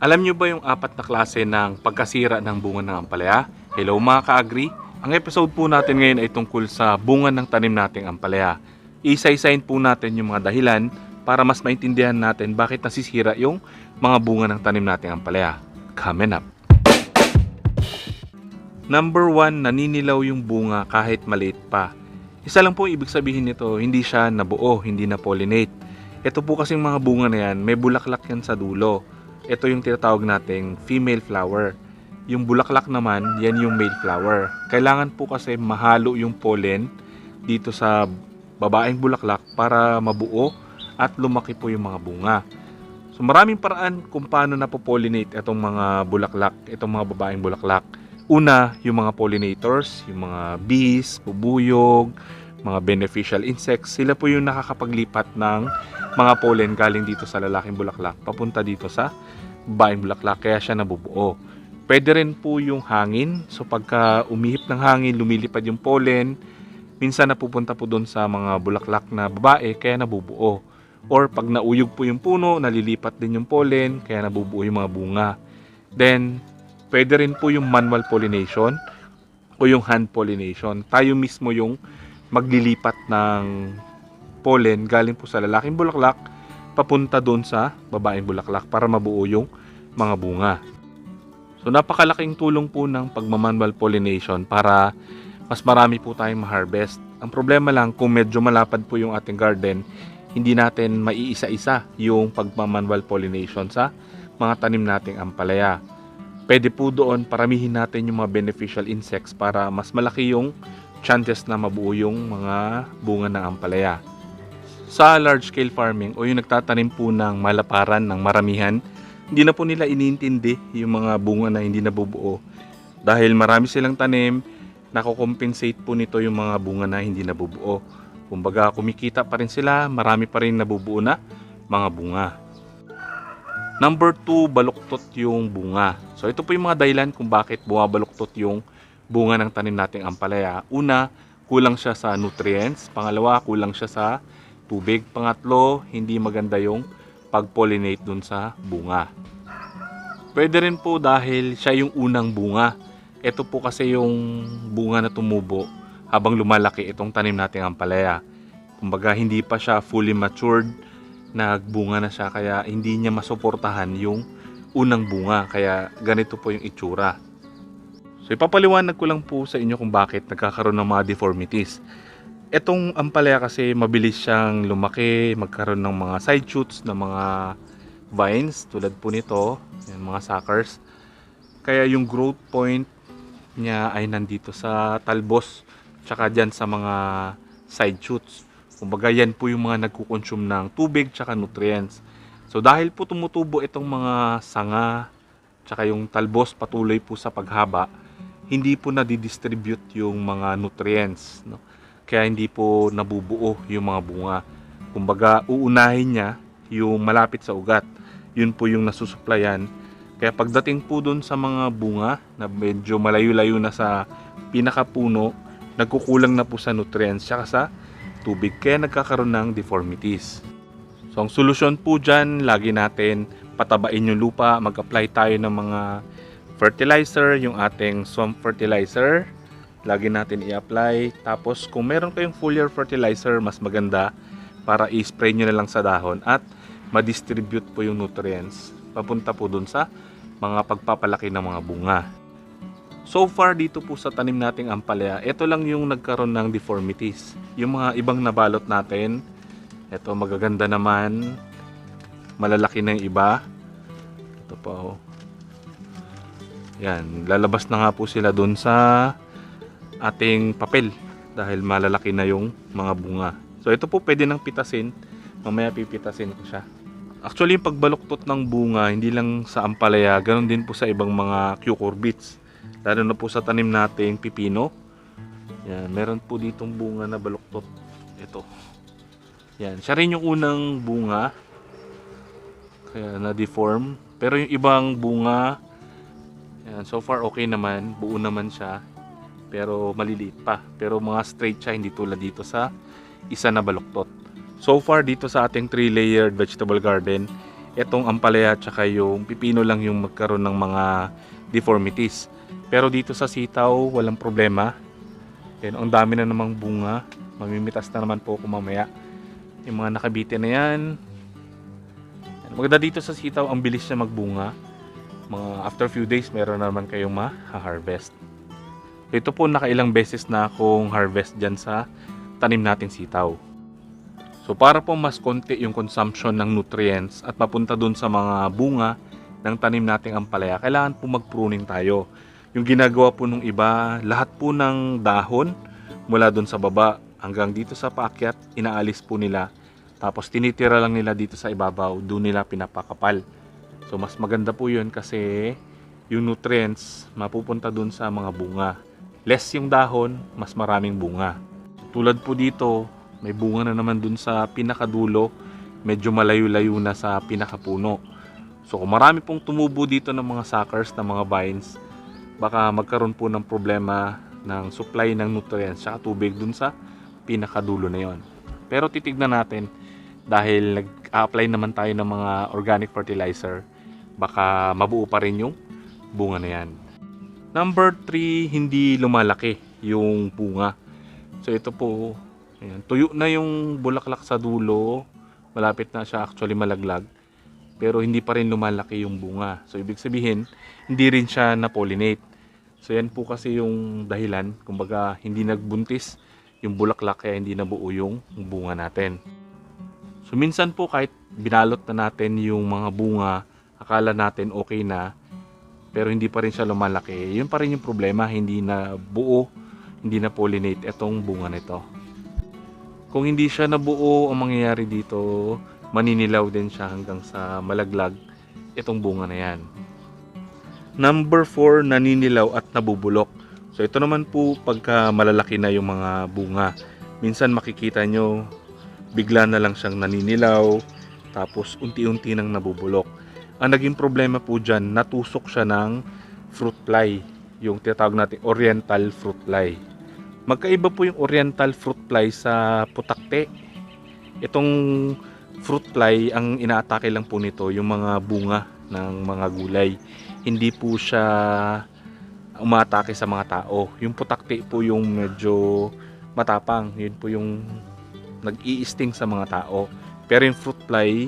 Alam nyo ba yung apat na klase ng pagkasira ng bunga ng ampalaya? Hello mga ka-agri! Ang episode po natin ngayon ay tungkol sa bunga ng tanim nating ampalaya. Isa-isahin po natin yung mga dahilan para mas maintindihan natin bakit nasisira yung mga bunga ng tanim nating ampalaya. Coming up! Number one, naninilaw yung bunga kahit maliit pa. Isa lang po ibig sabihin nito, hindi siya nabuo, hindi na pollinate. Ito po kasing mga bunga na yan, may bulaklak yan sa dulo. Ito yung tinatawag nating female flower. Yung bulaklak naman, yan yung male flower. Kailangan po kasi mahalo yung pollen dito sa babaeng bulaklak para mabuo at lumaki po yung mga bunga. So maraming paraan kung paano napopollinate itong mga bulaklak, itong mga babaeng bulaklak. Una, yung mga pollinators, yung mga bees, bubuyog, mga beneficial insects, sila po yung nakakapaglipat ng mga pollen galing dito sa lalaking bulaklak papunta dito sa babaeng bulaklak kaya siya nabubuo. Pwede rin po yung hangin. So pagka umihip ng hangin, lumilipad yung pollen, minsan napupunta po doon sa mga bulaklak na babae kaya nabubuo. Or pag nauyog po yung puno, nalilipat din yung pollen kaya nabubuo yung mga bunga. Then, pwede rin po yung manual pollination o yung hand pollination. Tayo mismo yung maglilipat ng pollen galing po sa lalaking bulaklak papunta doon sa babaeng bulaklak para mabuo yung mga bunga. So napakalaking tulong po ng pagmamanual pollination para mas marami po tayong ma-harvest. Ang problema lang kung medyo malapad po yung ating garden, hindi natin maiisa-isa yung pagmamanual pollination sa mga tanim nating ampalaya. Pwede po doon paramihin natin yung mga beneficial insects para mas malaki yung chances na mabuo yung mga bunga ng ampalaya. Sa large scale farming o yung nagtatanim po ng malaparan ng maramihan, hindi na po nila iniintindi yung mga bunga na hindi nabubuo. Dahil marami silang tanim, nako-compensate po nito yung mga bunga na hindi nabubuo. Kumbaga kumikita pa rin sila, marami pa rin nabubuo na mga bunga. Number 2, baluktot yung bunga. So ito po yung mga dahilan kung bakit bumabaluktot yung bunga ng tanim nating ampalaya. Una, kulang siya sa nutrients. Pangalawa, kulang siya sa tubig. Pangatlo, hindi maganda yung pag-pollinate dun sa bunga. Pwede rin po dahil siya yung unang bunga. Ito po kasi yung bunga na tumubo habang lumalaki itong tanim nating ampalaya. Kumbaga hindi pa siya fully matured, nagbunga na siya kaya hindi niya masuportahan yung unang bunga kaya ganito po yung itsura. So ipapaliwanag ko lang po sa inyo kung bakit nagkakaroon ng mga deformities. Etong ampalaya kasi mabilis siyang lumaki, magkaroon ng mga side shoots ng mga vines tulad po nito, yan, mga suckers. Kaya yung growth point niya ay nandito sa talbos tsaka dyan sa mga side shoots. Kumbaga yan po yung mga nagkukonsume ng tubig tsaka nutrients. So dahil po tumutubo itong mga sanga tsaka yung talbos patuloy po sa paghaba, hindi po nadidistribute yung mga nutrients. No? Kaya hindi po nabubuo yung mga bunga. Kumbaga uunahin niya yung malapit sa ugat. Yun po yung nasusuplayan. Kaya pagdating po dun sa mga bunga na medyo malayo-layo na sa pinakapuno, nagkukulang na po sa nutrients tsaka sa tubig kaya nagkakaroon ng deformities. So ang solusyon po dyan, lagi natin patabain yung lupa, mag-apply tayo ng mga fertilizer, yung ating swamp fertilizer. Lagi natin i-apply. Tapos kung meron kayong foliar fertilizer, mas maganda para i-spray nyo na lang sa dahon at ma-distribute po yung nutrients papunta po dun sa mga pagpapalaki ng mga bunga. So far dito po sa tanim nating ampalaya, ito lang yung nagkaroon ng deformities. Yung mga ibang nabalot natin, ito magaganda naman, malalaki na yung iba. Ito pa oh. Yan, lalabas na nga po sila dun sa ating papel dahil malalaki na yung mga bunga. So ito po pwede nang pitasin. Mamaya pipitasin ko siya. Actually yung pagbaluktot ng bunga hindi lang sa ampalaya, ganoon din po sa ibang mga cucurbits. Lalo na po sa tanim nating pipino. Yan, meron po ditong bunga na baluktot. Ito. Yan, siya rin yung unang bunga. Kaya na-deform. Pero yung ibang bunga, yan, so far okay naman. Buo naman siya. Pero maliliit pa. Pero mga straight siya, hindi tulad dito sa isa na baluktot. So far dito sa ating 3-layered vegetable garden, Etong ampalaya at saka yung pipino lang yung magkaroon ng mga deformities. Pero dito sa sitaw, walang problema. Yan, ang dami na namang bunga. Mamimitas na naman po ako mamaya. Yung mga nakabite na yan. Yan, Maganda dito sa sitaw, ang bilis niya magbunga. Mga after few days, meron na naman kayong ma-harvest. Ito po nakailang beses na akong harvest dyan sa tanim nating sitaw. So para po mas konti yung consumption ng nutrients at mapunta dun sa mga bunga ng tanim nating ampalaya, kailangan po mag-pruning tayo. Yung ginagawa po nung iba, lahat po ng dahon mula dun sa baba hanggang dito sa paakyat, inaalis po nila. Tapos tinitira lang nila dito sa ibabaw, doon nila pinapakapal. So mas maganda po yun kasi yung nutrients mapupunta dun sa mga bunga. Less yung dahon, mas maraming bunga. Tulad po dito, may bunga na naman dun sa pinakadulo, medyo malayo-layo na sa pinakapuno. So kung marami pong tumubo dito ng mga suckers, ng mga vines, baka magkaroon po ng problema ng supply ng nutrients at tubig dun sa pinakadulo na yon. Pero titignan natin dahil nag-apply naman tayo ng mga organic fertilizer, baka mabuo pa rin yung bunga na yan. Number 3, hindi lumalaki yung bunga. So ito po, ayan, tuyo na yung bulaklak sa dulo, malapit na siya actually malaglag, pero hindi pa rin lumalaki yung bunga. So ibig sabihin, hindi rin siya na-pollinate. So yan po kasi yung dahilan, kumbaga hindi nagbuntis yung bulaklak kaya hindi nabuo yung bunga natin. So minsan po kahit binalot na natin yung mga bunga, akala natin okay na, pero hindi pa rin siya lumalaki. Yun pa rin yung problema, hindi na buo, hindi na pollinate itong bunga nito. Kung hindi siya nabuo, ang mangyayari dito, maninilaw din siya hanggang sa malaglag itong bunga na yan. Number 4, naninilaw at nabubulok. So ito naman po pagka malalaki na yung mga bunga. Minsan makikita nyo, bigla na lang siyang naninilaw, tapos unti-unti nang nabubulok. Ang naging problema po dyan, natusok siya ng fruit fly, yung tinatawag natin oriental fruit fly. Magkaiba po yung oriental fruit fly sa putakte. Itong fruit fly, ang inaatake lang po nito yung mga bunga ng mga gulay. Hindi po siya umatake sa mga tao. Yung putakte po yung medyo matapang. Yun po yung nag-i-sting sa mga tao. Yung fruit fly,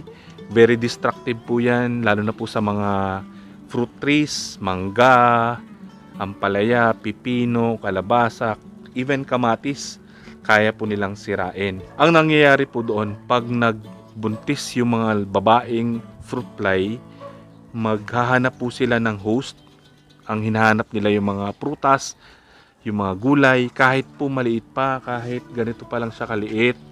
very destructive po yan, lalo na po sa mga fruit trees, mangga, ampalaya, pipino, kalabasa, even kamatis, kaya po nilang sirain. Ang nangyayari po doon, pag nagbuntis yung mga babaeng fruit fly, maghahanap po sila ng host. Ang hinahanap nila yung mga prutas, yung mga gulay, kahit po maliit pa, kahit ganito pa lang siya kaliit.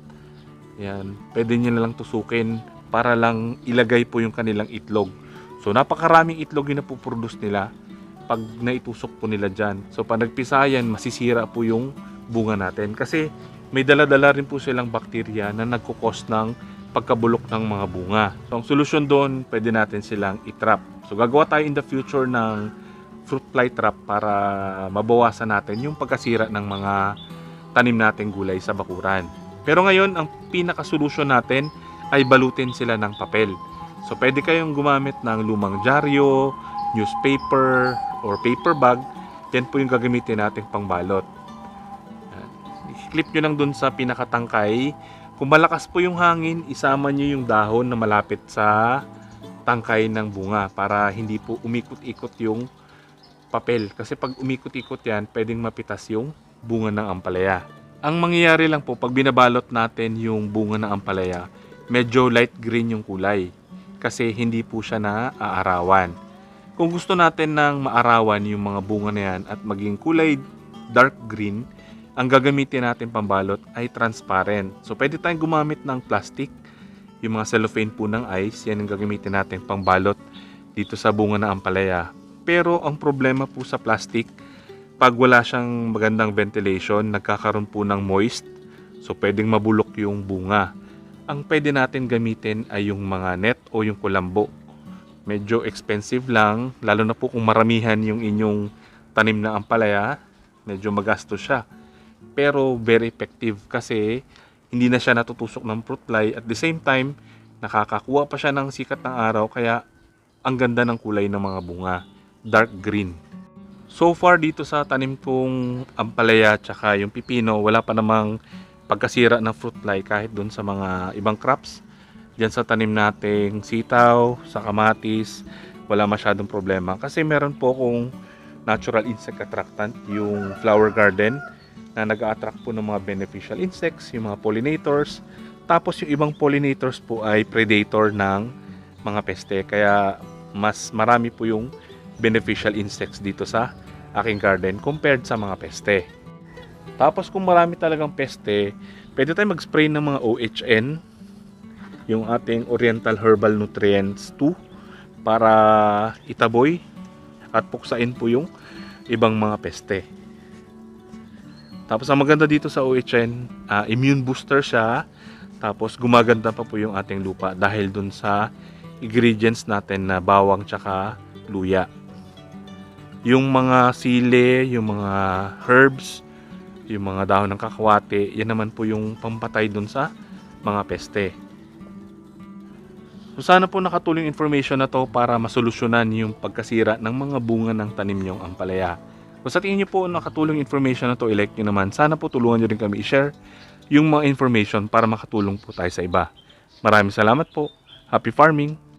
Yan, pwede nyo lang tusukin para lang ilagay po yung kanilang itlog. So napakaraming itlog yung napuproduce nila pag naitusok po nila dyan. So pag nagpisa yan, masisira po yung bunga natin. Kasi may dala-dala rin po silang bakterya na nagkukos ng pagkabulok ng mga bunga. So ang solusyon doon, pwede natin silang itrap. So gagawa tayo in the future ng fruit fly trap para mabawasan natin yung pagkasira ng mga tanim nating gulay sa bakuran. Pero ngayon, ang pinaka-solusyon natin ay balutin sila ng papel. So pwede kayong gumamit ng lumang dyaryo, newspaper, or paper bag. Yan po yung gagamitin nating pangbalot. Yan. I-clip nyo lang dun sa pinakatangkay. Kung malakas po yung hangin, isama nyo yung dahon na malapit sa tangkay ng bunga para hindi po umikot-ikot yung papel. Kasi pag umikot-ikot yan, pwedeng mapitas yung bunga ng ampalaya. Ang mangyayari lang po, pag binabalot natin yung bunga ng ampalaya, medyo light green yung kulay. Kasi hindi po siya na aarawan. Kung gusto natin ng maarawan yung mga bunga na yan at maging kulay dark green, ang gagamitin natin pambalot ay transparent. So pwede tayong gumamit ng plastic, yung mga cellophane po ng ice, yan ang gagamitin natin pangbalot dito sa bunga ng ampalaya. Pero ang problema po sa plastic, pag wala siyang magandang ventilation, nagkakaroon po ng moist. So pwedeng mabulok yung bunga. Ang pwede natin gamitin ay yung mga net o yung kulambo. Medyo expensive lang, lalo na po kung maramihan yung inyong tanim na ampalaya, medyo magastos siya. Pero very effective kasi hindi na siya natutusok ng fruit fly. At the same time, Nakakakuha pa siya ng sikat ng araw kaya ang ganda ng kulay ng mga bunga. Dark green. So far dito sa tanim kong ampalaya tsaka yung pipino, wala pa namang pagkasira ng fruit fly kahit dun sa mga ibang crops. Diyan sa tanim nating sitaw, sa kamatis, wala masyadong problema. Kasi meron po akong natural insect attractant, yung flower garden, na nag-attract po ng mga beneficial insects, yung mga pollinators. Tapos yung ibang pollinators po ay predator ng mga peste. Kaya mas marami po yung beneficial insects dito sa aking garden compared sa mga peste. Tapos kung marami talagang peste, pwede tayo mag-spray ng mga OHN, yung ating Oriental Herbal Nutrients 2 para itaboy at puksain po yung ibang mga peste. Tapos ang maganda dito sa OHN, ah, immune booster siya. Tapos gumaganda pa po yung ating lupa dahil dun sa ingredients natin na bawang tsaka luya. Yung mga sili, yung mga herbs, yung mga dahon ng kakawate, yan naman po yung pampatay dun sa mga peste. So sana po nakatulong information na to para masolusyonan yung pagkasira ng mga bunga ng tanim nyong ampalaya. Kung sa tingin nyo po nakatulong information na to, i-like nyo naman. Sana po tulungan nyo rin kami i-share yung mga information para makatulong po tayo sa iba. Maraming salamat po. Happy farming!